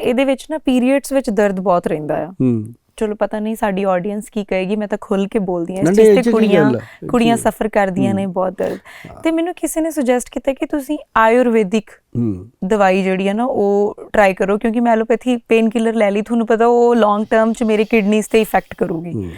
ਇਹਦੇ ਵਿੱਚ ਨਾ ਪੀਰੀਅਡਸ ਵਿੱਚ ਦਰਦ ਬਹੁਤ ਰਹਿੰਦਾ ਆ। ਹੂੰ। ਚਲੋ ਪਤਾ ਨਹੀਂ ਸਾਡੀ ਆਡੀਅנס ਕੀ ਕਹੇਗੀ ਮੈਂ ਤਾਂ ਖੁੱਲ ਕੇ ਬੋਲਦੀ ਨਹੀਂ, ਇਸ ਚੀਜ਼ ਤੇ ਕੁੜੀਆਂ ਕੁੜੀਆਂ ਸਫਰ ਕਰਦੀਆਂ ਨੇ ਬਹੁਤ ਦਰਦ। ਤੇ ਮੈਨੂੰ ਕਿਸੇ ਨੇ ਸੁਜੈਸਟ ਕੀਤਾ ਕਿ ਤੁਸੀਂ ਆਯੁਰਵੈਦਿਕ ਹੂੰ। ਦਵਾਈ ਜਿਹੜੀ ਹੈ ਨਾ ਉਹ ਟਰਾਈ ਕਰੋ ਕਿਉਂਕਿ ਮੈਂ ਐਲੋਪੈਥੀ ਪੇਨ ਕਿਲਰ ਲੈ ਲਈ ਤੁਹਾਨੂੰ ਪਤਾ ਉਹ ਲੌਂਗ ਟਰਮ 'ਚ ਮੇਰੇ ਕਿਡਨੀਜ਼ ਤੇ ਇਫੈਕਟ ਕਰੂਗੀ।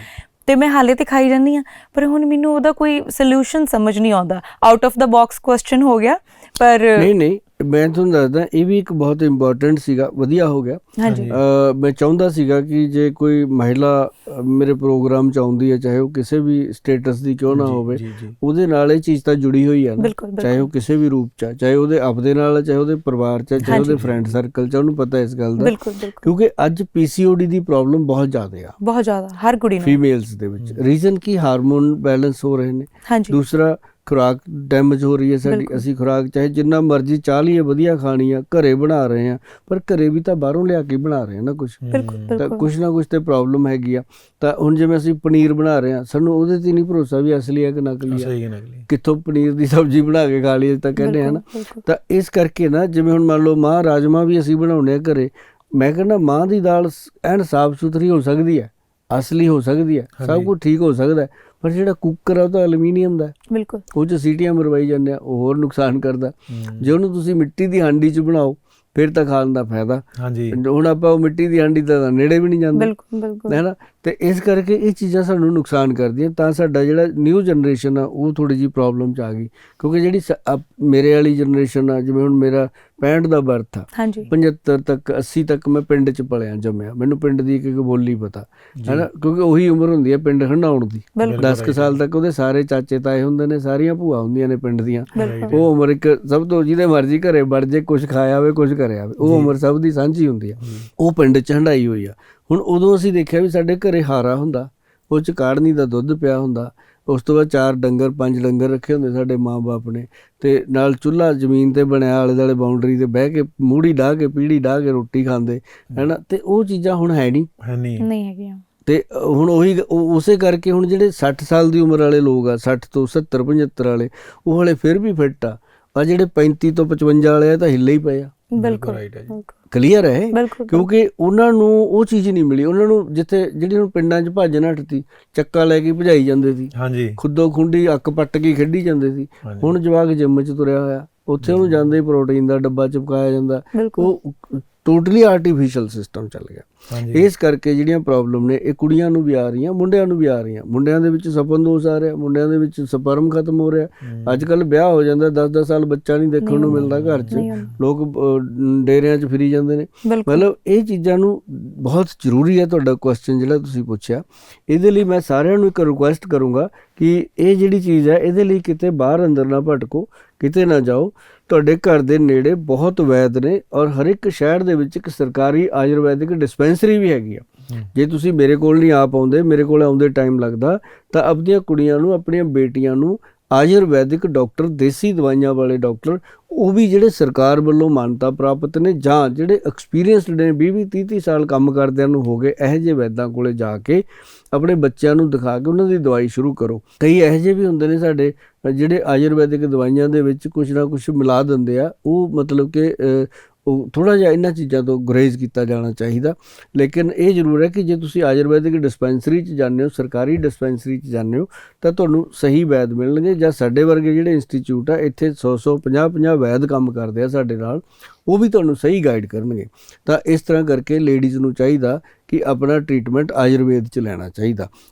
ਤੇ ਮੈਂ ਹਾਲੇ ਤੇ ਖਾਈ ਜਾਂਦੀ ਆ ਪਰ ਹੁਣ ਮੈਨੂੰ ਉਹਦਾ ਕੋਈ ਸੋਲੂਸ਼ਨ ਸਮਝ ਨਹੀਂ ਆਉਂਦਾ। Out of the box question ਹੋ ਗਿਆ ਪਰ ਨਹੀਂ ਨਹੀਂ ਮੈਂ ਤੁਹਾਨੂੰ ਦੱਸਦਾ ਇਹ ਵੀ ਇੱਕ ਬਹੁਤ ਇੰਪੋਰਟੈਂਟ ਸੀਗਾ ਵਧੀਆ ਹੋ ਗਿਆ। ਹਾਂਜੀ। ਮੈਂ ਚਾਹੁੰਦਾ ਸੀਗਾ ਕਿ ਜੇ ਕੋਈ ਮਹਿਲਾ ਮੇਰੇ ਪ੍ਰੋਗਰਾਮ ਚ ਆਉਂਦੀ ਹੈ ਚਾਹੇ ਉਹ ਕਿਸੇ ਵੀ ਸਟੇਟਸ ਦੀ ਕਿਉਂ ਨਾ ਹੋਵੇ। ਉਹਦੇ ਨਾਲ ਇਹ ਚੀਜ਼ ਤਾਂ ਜੁੜੀ ਹੋਈ ਹੈ ਨਾ। ਬਿਲਕੁਲ, ਬਿਲਕੁਲ। ਚਾਹੇ ਉਹ ਕਿਸੇ ਵੀ ਰੂਪ ਚ ਆ, ਚਾਹੇ ਉਹਦੇ ਆਪਦੇ ਨਾਲ ਆ, ਚਾਹੇ ਉਹਦੇ ਪਰਿਵਾਰ ਚ ਆ, ਚਾਹੇ। ਉਹਦੇ ਫਰੈਂਡ ਸਰਕਲ ਚ ਆ, ਉਹਨੂੰ ਪਤਾ ਇਸ ਗੱਲ ਦਾ। ਕਿਉਂਕਿ ਅੱਜ ਪੀਸੀਓਡੀ ਦੀ ਪ੍ਰੋਬਲਮ ਬਹੁਤ ਜ਼ਿਆਦਾ ਆ। ਬਹੁਤ ਜ਼ਿਆਦਾ ਹਰ ਕੁੜੀ ਨੂੰ। ਫੀਮੇਲਸ ਦੇ ਵਿੱਚ। ਰੀਜ਼ਨ ਕੀ ਹਾਰਮੋਨ ਬੈਲੈਂਸ ਹੋ ਰਹੇ ਨੇ। ਦੂਸਰਾ ਖੁਰਾਕ ਡੈਮੇਜ ਹੋ ਰਹੀ ਹੈ ਸਾਡੀ। ਅਸੀਂ ਖੁਰਾਕ ਚਾਹੇ ਜਿੰਨਾ ਮਰਜ਼ੀ ਚਾਹ ਲਈਏ ਵਧੀਆ ਖਾਣੀ ਆ ਘਰੇ ਬਣਾ ਰਹੇ ਆ ਪਰ ਘਰੇ ਵੀ ਤਾਂ ਬਾਹਰੋਂ ਲਿਆ ਕੇ ਬਣਾ ਰਹੇ ਆ ਨਾ ਕੁਝ ਤਾਂ ਕੁਝ ਨਾ ਕੁਝ ਤੇ ਪ੍ਰੋਬਲਮ ਹੈਗੀ ਆ। ਤਾਂ ਹੁਣ ਜਿਵੇਂ ਅਸੀਂ ਪਨੀਰ ਬਣਾ ਰਹੇ ਆ ਸਾਨੂੰ ਉਹਦੇ ਤੇ ਨਹੀਂ ਭਰੋਸਾ ਵੀ ਅਸਲੀ ਹੈ ਕਿ ਨਕਲੀ ਆ। ਸਹੀ ਹੈ ਨਕਲੀ ਕਿੱਥੋਂ ਪਨੀਰ ਦੀ ਸਬਜ਼ੀ ਬਣਾ ਕੇ ਖਾ ਲਈਏ ਤਾਂ ਕਹਿੰਦੇ ਆ ਨਾ। ਤਾਂ ਇਸ ਕਰਕੇ ਨਾ ਜਿਵੇਂ ਹੁਣ ਮੰਨ ਲਓ ਮਾਂ ਰਾਜਮਾ ਵੀ ਅਸੀਂ ਬਣਾਉਨੇ ਆ ਘਰੇ ਮੈਂ ਕਹਿੰਦਾ ਮਾਂ ਦੀ ਦਾਲ ਐਨ ਸਾਫ਼ ਸੁਥਰੀ ਹੋ ਸਕਦੀ ਹੈ ਅਸਲੀ ਹੋ ਸਕਦੀ ਹੈ ਸਭ। ਕੁਝ ਠੀਕ ਹੋ ਸਕਦਾ। ਹੈ, ਪਰ ਜਿਹੜਾ ਕੁੱਕਰ ਆ ਉਹ ਤਾਂ ਐਲੂਮੀਨੀਅਮ ਦਾ। ਬਿਲਕੁਲ। ਉਹ 'ਚ ਸੀਟੀਆਂ ਮਰਵਾਈ ਜਾਂਦੇ ਆ ਉਹ ਹੋਰ ਨੁਕਸਾਨ ਕਰਦਾ। ਜੇ ਉਹਨੂੰ ਤੁਸੀਂ ਮਿੱਟੀ ਦੀ ਹਾਂਡੀ 'ਚ ਬਣਾਓ ਫਿਰ ਤਾਂ ਖਾਣ ਦਾ ਫਾਇਦਾ। ਹਾਂਜੀ। ਹੁਣ ਆਪਾਂ ਉਹ ਮਿੱਟੀ ਦੀ ਹਾਂਡੀ ਦਾ ਤਾਂ ਨੇੜੇ ਵੀ ਨਹੀਂ ਜਾਂਦੇ। ਬਿਲਕੁਲ ਬਿਲਕੁਲ। ਹੈ ਨਾ ਤੇ ਇਸ ਕਰਕੇ ਇਹ ਚੀਜ਼ਾਂ ਸਾਨੂੰ ਨੁਕਸਾਨ ਕਰਦੀਆਂ ਤਾਂ ਸਾਡਾ ਜਿਹੜਾ ਨਿਊ ਜਨਰੇਸ਼ਨ ਆ ਉਹ ਥੋੜੀ ਜੀ ਪ੍ਰੋਬਲਮ ਚ ਆ ਗਈ। ਕਿਉਂਕਿ ਜਿਹੜੀ ਮੇਰੇ ਵਾਲੀ ਜਨਰੇਸ਼ਨ ਆ ਜਿਵੇਂ ਹੁਣ ਮੇਰਾ 65 ਦਾ ਬਰਥ ਆ। ਹਾਂਜੀ। 75 ਤੱਕ 80 ਤੱਕ ਮੈਂ ਪਿੰਡ ਚ ਪਲਿਆ ਜੰਮਿਆ। ਮੈਨੂੰ ਪਿੰਡ ਦੀ ਇੱਕ ਇੱਕ ਬੋਲੀ ਪਤਾ। ਹੈ ਨਾ ਕਿਉਂਕਿ ਉਹੀ ਉਮਰ ਹੁੰਦੀ ਹੈ ਪਿੰਡ ਹੰਡਾਉਣ ਦੀ। ਬਿਲਕੁਲ। 10 ਕੁ ਸਾਲ ਤੱਕ ਉਹਦੇ ਸਾਰੇ ਚਾਚੇ ਤਾਏ ਹੁੰਦੇ ਨੇ ਸਾਰੀਆਂ ਭੂਆ ਹੁੰਦੀਆਂ ਨੇ ਪਿੰਡ ਦੀਆਂ। ਉਹ ਉਮਰ ਇੱਕ ਸਭ ਤੋਂ ਜਿਹਦੇ ਮਰਜ਼ੀ ਘਰੇ ਵੜ ਜੇ ਕੁਝ ਖਾਇਆ ਹੋਵੇ ਕੁਝ ਕਰਿਆ ਹੋਵੇ ਉਹ ਉਮਰ ਸਭ ਦੀ ਸਾਂਝੀ ਹੁੰਦੀ ਆ। ਉਹ ਪਿੰਡ ਚ ਹੰਡਾਈ ਹੋਈ ਆ। ਹੁਣ ਉਦੋਂ ਅਸੀਂ ਦੇਖਿਆ ਵੀ ਸਾਡੇ ਘਰੇ ਹਾਰਾ ਹੁੰਦਾ। ਉਹ ਚ ਕਾੜਨੀ ਦਾ ਦੁੱਧ ਪਿਆ ਹੁੰਦਾ। ਉਸ ਤੋਂ ਬਾਅਦ ਚਾਰ ਡੰਗਰ ਪੰਜ ਡੰਗਰ ਰੱਖੇ ਹੁੰਦੇ ਸਾਡੇ ਮਾਪੇ ਨੇ ਤੇ ਨਾਲ ਚੁੱਲ੍ਹਾ ਜ਼ਮੀਨ ਤੇ ਬਣਿਆ ਆਲੇ ਦਾਲੇ ਬਾਉਂਡਰੀ ਤੇ ਬਹਿ ਕੇ ਮੂੜੀ ਡਾਹ ਕੇ ਪੀੜੀ ਡਾਹ ਕੇ ਰੋਟੀ ਖਾਂਦੇ ਹੈਨਾ? ਤੇ ਉਹ ਚੀਜ਼ਾਂ ਹੁਣ ਹੈ ਨਹੀਂ। ਹੈ ਨਹੀਂ। ਨਹੀਂ ਹੈਗੀਆਂ। ਤੇ ਹੁਣ ਉਹ- ਉਸੇ ਕਰਕੇ ਹੁਣ ਜਿਹੜੇ 60 ਸਾਲ ਦੀ ਉਮਰ ਵਾਲੇ ਲੋਕ ਆ 60 ਤੋਂ 70 75 ਵਾਲੇ ਉਹ ਹਲੇ ਫਿਰ ਵੀ ਫਿੱਟ ਆ। ਆ ਜਿਹੜੇ 35 ਤੋਂ 55 ਵਾਲੇ ਆ ਤਾਂ ਹਿੱਲੇ ਹੀ ਪਏ ਆ। ਬਿਲਕੁਲ right ਹੈ ਜੀ। ਕਲੀਅਰ ਹੈ ਕਿਉਂਕਿ ਉਹਨਾਂ ਨੂੰ ਉਹ ਚੀਜ਼ ਨਹੀਂ ਮਿਲੀ। ਉਹਨਾਂ ਨੂੰ ਜਿੱਥੇ ਜਿਹੜੀ ਹੁਣ ਪਿੰਡਾਂ 'ਚ ਭੱਜ ਨੱਠਤੀ ਚੱਕਾ ਲੈ ਕੇ ਭਜਾਈ ਜਾਂਦੇ ਸੀ। ਹਾਂਜੀ। ਖੁੱਦੋ ਖੁੰਡੀ ਅੱਕ ਪੱਟ ਕੇ ਖੇਡੀ ਜਾਂਦੇ ਸੀ। ਹੁਣ ਜਵਾਕ ਜਿੰਮ 'ਚ ਤੁਰਿਆ ਹੋਇਆ। ਉੱਥੇ ਉਹਨੂੰ ਜਾਂਦੇ ਹੀ ਪ੍ਰੋਟੀਨ ਦਾ ਡੱਬਾ ਚਿਪਕਾਇਆ ਜਾਂਦਾ। ਉਹ ਟੋਟਲੀ ਆਰਟੀਫੀਸ਼ੀਅਲ ਸਿਸਟਮ ਚੱਲ ਗਿਆ। ਇਸ ਕਰਕੇ ਜਿਹੜੀਆਂ ਪ੍ਰੋਬਲਮ ਨੇ ਇਹ ਕੁੜੀਆਂ ਨੂੰ ਵੀ ਆ ਰਹੀਆਂ ਮੁੰਡਿਆਂ ਨੂੰ ਵੀ ਆ ਰਹੀਆਂ। ਮੁੰਡਿਆਂ ਦੇ ਵਿੱਚ ਸਪਨ ਦੋਸ਼ ਆ ਰਿਹਾ ਮੁੰਡਿਆਂ ਦੇ ਵਿੱਚ ਸਪਰਮ ਖਤਮ ਹੋ ਰਿਹਾ। ਅੱਜ ਕੱਲ ਵਿਆਹ ਹੋ ਜਾਂਦਾ 10-10 ਸਾਲ ਬੱਚਾ ਨਹੀਂ ਦੇਖਣ ਨੂੰ ਮਿਲਦਾ ਘਰ 'ਚ। ਲੋਕ ਡੇਰਿਆਂ 'ਚ ਫਿਰੀ ਜਾਂਦੇ ਨੇ। ਮਤਲਬ ਇਹ ਚੀਜ਼ਾਂ ਨੂੰ ਬਹੁਤ ਜ਼ਰੂਰੀ ਹੈ ਤੁਹਾਡਾ ਕੁਐਸਚਨ ਜਿਹੜਾ ਤੁਸੀਂ ਪੁੱਛਿਆ। ਇਹਦੇ ਲਈ ਮੈਂ ਸਾਰਿਆਂ ਨੂੰ ਇੱਕ ਰਿਕੁਐਸਟ ਕਰੂੰਗਾ ਕਿ ਇਹ ਜਿਹੜੀ ਚੀਜ਼ ਹੈ ਇਹਦੇ ਲਈ ਕਿਤੇ ਬਾਹਰ ਅੰਦਰ ਨਾ ਭਟਕੋ ਕਿਤੇ ਨਾ ਜਾਓ। ਤੁਹਾਡੇ ਘਰ ਦੇ ਨੇੜੇ ਬਹੁਤ ਵੈਦ ਨੇ ਔਰ ਹਰ ਇੱਕ ਸ਼ਹਿਰ ਦੇ ਵਿੱਚ ਇੱਕ ਸਰਕਾਰੀ ਆਯੁਰਵੈਦਿਕ ਡਿਸਪੈਂਸਰੀ ਵੀ ਹੈਗੀ ਆ। ਜੇ ਤੁਸੀਂ ਮੇਰੇ ਕੋਲ ਨਹੀਂ ਆ ਪਾਉਂਦੇ, ਮੇਰੇ ਕੋਲ ਆਉਂਦੇ ਟਾਈਮ ਲੱਗਦਾ, ਤਾਂ ਆਪਣੀਆਂ ਕੁੜੀਆਂ ਨੂੰ, ਆਪਣੀਆਂ ਬੇਟੀਆਂ ਨੂੰ ਆਯੁਰਵੈਦਿਕ ਡਾਕਟਰ ਦੇਸੀ ਦਵਾਈਆਂ ਵਾਲੇ ਡਾਕਟਰ ਉਹ ਵੀ ਜਿਹੜੇ ਸਰਕਾਰ ਵੱਲੋਂ ਮਾਨਤਾ ਪ੍ਰਾਪਤ ਨੇ ਜਾਂ ਜਿਹੜੇ ਐਕਸਪੀਰੀਅੰਸਡ ਨੇ 20 20 30 30 ਸਾਲ ਕੰਮ ਕਰਦਿਆਂ ਨੂੰ ਹੋ ਗਏ, ਇਹੋ ਜਿਹੇ ਵੈਦਾਂ ਕੋਲੇ ਜਾ ਕੇ ਆਪਣੇ ਬੱਚਿਆਂ ਨੂੰ ਦਿਖਾ ਕੇ ਉਹਨਾਂ ਦੀ ਦਵਾਈ ਸ਼ੁਰੂ ਕਰੋ। ਕਈ ਇਹੋ ਜਿਹੇ ਵੀ ਹੁੰਦੇ ਨੇ ਸਾਡੇ, ਜਿਹੜੇ ਆਯੁਰਵੈਦਿਕ ਦਵਾਈਆਂ ਦੇ ਵਿੱਚ ਕੁਝ ਨਾ ਕੁਝ ਮਿਲਾ ਦਿੰਦੇ ਆ। ਉਹ ਮਤਲਬ ਕਿ ਉਹ ਥੋੜਾ ਜਿਹਾ ਇਹਨਾਂ ਚੀਜ਼ਾਂ ਤੋਂ ਗੁਰੇਜ਼ ਕੀਤਾ ਜਾਣਾ ਚਾਹੀਦਾ। ਲੇਕਿਨ ਇਹ ਜ਼ਰੂਰ ਹੈ ਕਿ ਜੇ ਤੁਸੀਂ ਆਯੁਰਵੈਦਿਕ ਡਿਸਪੈਂਸਰੀ 'ਚ ਜਾਂਦੇ ਹੋ, ਸਰਕਾਰੀ ਡਿਸਪੈਂਸਰੀ 'ਚ ਜਾਂਦੇ ਹੋ, ਤਾਂ ਤੁਹਾਨੂੰ ਸਹੀ ਵੈਦ ਮਿਲਣਗੇ ਜਾਂ ਸਾਡੇ ਵਰਗੇ ਜਿਹੜੇ ਇੰਸਟੀਚਿਊਟ ਆ, ਇੱਥੇ 100 100 50 50 ਵੈਦ ਕੰਮ ਕਰਦੇ ਆ ਸਾਡੇ ਨਾਲ, ਉਹ ਵੀ ਤੁਹਾਨੂੰ ਸਹੀ ਗਾਈਡ ਕਰਨਗੇ। ਤਾਂ ਇਸ ਤਰ੍ਹਾਂ ਕਰਕੇ ਲੇਡੀਜ਼ ਨੂੰ ਚਾਹੀਦਾ ਕਿ ਆਪਣਾ ਟ੍ਰੀਟਮੈਂਟ ਆਯੁਰਵੇਦ 'ਚ ਲੈਣਾ ਚਾਹੀਦਾ।